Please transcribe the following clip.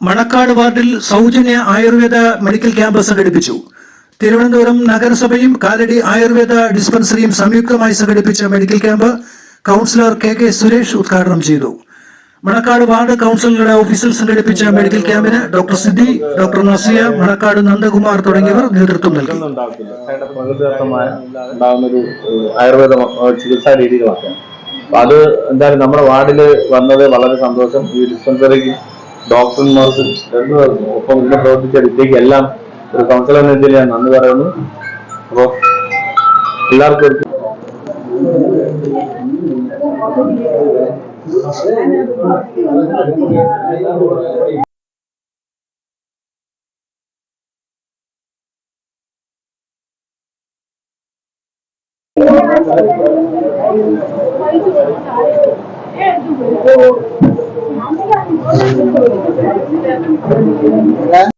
മണക്കാട് വാർഡിൽ സൗജന്യ Ayurveda medical camp സംഘടിപ്പിച്ചു. തിരുവനന്തപുരം നഗരസഭയും കാലടി ആയുർവേദ ഡിസ്പെൻസറിയും സംയുക്തമായി സംഘടിപ്പിച്ച medical camp councillor K K Suresh ഉദ്ഘാടനം ചെയ്തു. മണക്കാട് വാർഡ് കൗൺസിലറുടെ ഓഫീസിൽ സംഘടിപ്പിച്ച മെഡിക്കൽ ക്യാമ്പിന് ഡോക്ടർ സിദ്ധി ഡോക്ടർ നസിയ മണക്കാട് നന്ദകുമാർ തുടങ്ങിയവർ നേതൃത്വം നൽകി. ആയുർവേദ ചികിത്സാ രീതികളൊക്കെ അത് എന്തായാലും നമ്മുടെ വാർഡിൽ വന്നത് വളരെ സന്തോഷം. ഈ ഡിസ്പെൻസറിക്ക് ഡോക്ടർമാർക്കും രണ്ടുപേർക്കും ഒപ്പം ഇവിടെ പ്രവർത്തിച്ച വിദ്യക്കെല്ലാം ഒരു കൗൺസിലർ എന്ന രീതിയിൽ ഞാൻ നന്ദി പറയുന്നു അപ്പോൾ എല്ലാവർക്കും Thank you. 来